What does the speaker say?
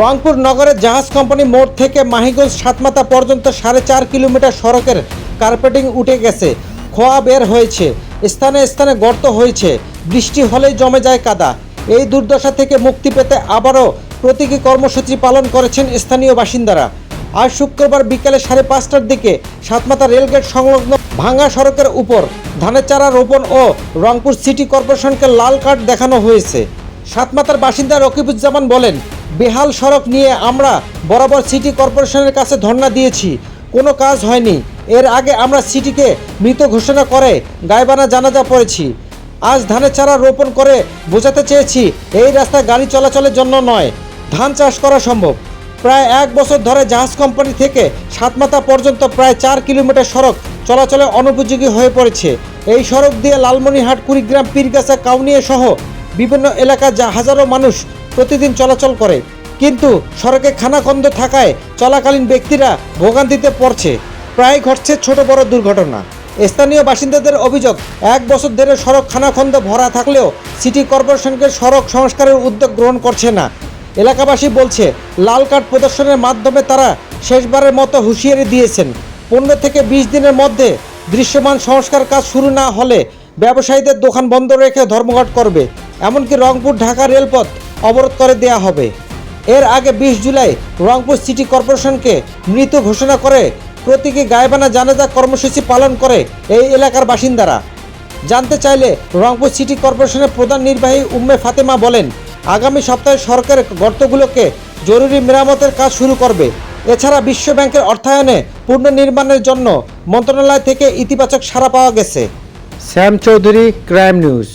রংপুর নগরের জাহাজ কোম্পানি মোড় থেকে মাহিগঞ্জ সাতমাতা পর্যন্ত সাড়ে চার কিলোমিটার সড়কের কার্পেটিং উঠে গেছে। খোয়া বের হয়েছে। স্থানে স্থানে গর্ত হয়েছে। বৃষ্টি হলেই জমে যায় কাদা। এই দুর্দশা থেকে মুক্তি পেতে আবারও প্রতীকী কর্মসূচি পালন করেছেন স্থানীয় বাসিন্দারা। আজ শুক্রবার বিকেলে সাড়ে পাঁচটার দিকে সাতমাতা রেলগেট সংলগ্ন ভাঙ্গা সড়কের উপর ধানের চারা রোপণ ও রংপুর সিটি কর্পোরেশনকে লাল কার্ড দেখানো হয়েছে। সাতমাথার বাসিন্দা রকিবুজ্জামান বলেন, বেহাল সড়ক নিয়ে আমরা বরাবর সিটি কর্পোরেশনের কাছে ধর্ণা দিয়েছি। কোনো কাজ হয়নি। এর আগে আমরা সিটিকে মৃত ঘোষণা করে গায়বানা জানাজা পড়েছি। আজ ধানের চারা রোপণ করে বোঝাতে চেয়েছি, এই রাস্তায় গাড়ি চলাচলের জন্য নয়। ধান চাষ করা সম্ভব। প্রায় এক বছর ধরে জাহাজ কোম্পানি থেকে সাতমাথা পর্যন্ত প্রায় চার কিলোমিটার সড়ক চলাচলে অনুপযোগী হয়ে পড়েছে। এই সড়ক দিয়ে লালমনিরহাট, কুড়িগ্রাম, পীরগাছা, কাউনিয়া সহ বিভিন্ন এলাকা যা হাজারো মানুষ প্রতিদিন চলাচল করে। কিন্তু সড়কে খানাখন্দ থাকায় চলাকালীন ব্যক্তিরা ভোগান্তিতে পড়ছে। প্রায় ঘটছে ছোট বড় দুর্ঘটনা। স্থানীয় বাসিন্দাদের অভিযোগ, এক বছর ধরে সড়ক খানাখন্দ ভরা থাকলেও সিটি কর্পোরেশনকে সড়ক সংস্কারের উদ্যোগ গ্রহণ করছে না। এলাকাবাসী বলছে, লাল কার্ড প্রদর্শনের মাধ্যমে তারা শেষবারের মতো হুঁশিয়ারি দিয়েছেন। পনেরো থেকে বিশ দিনের মধ্যে দৃশ্যমান সংস্কার কাজ শুরু না হলে ব্যবসায়ীদের দোকান বন্ধ রেখে ধর্মঘট করবে। এমনকি রংপুর ঢাকা রেলপথ অবরোধ করে দেয়া হবে। এর আগে বিশ জুলাই রংপুর সিটি কর্পোরেশনকে মৃত ঘোষণা করে প্রতীকী গায়বানা জানাজা কর্মসূচি পালন করে এই এলাকার বাসিন্দারা। জানতে চাইলে রংপুর সিটি কর্পোরেশনের প্রধান নির্বাহী উম্মে ফাতেমা বলেন, আগামী সপ্তাহে সরকার গর্তগুলোকে জরুরি মেরামতের কাজ শুরু করবে। এছাড়া বিশ্ব ব্যাংকের অর্থায়নে পুনর্নির্মাণের জন্য মন্ত্রণালয় থেকে ইতিবাচক সাড়া পাওয়া গেছে। Shyam Chowdhury, crime news.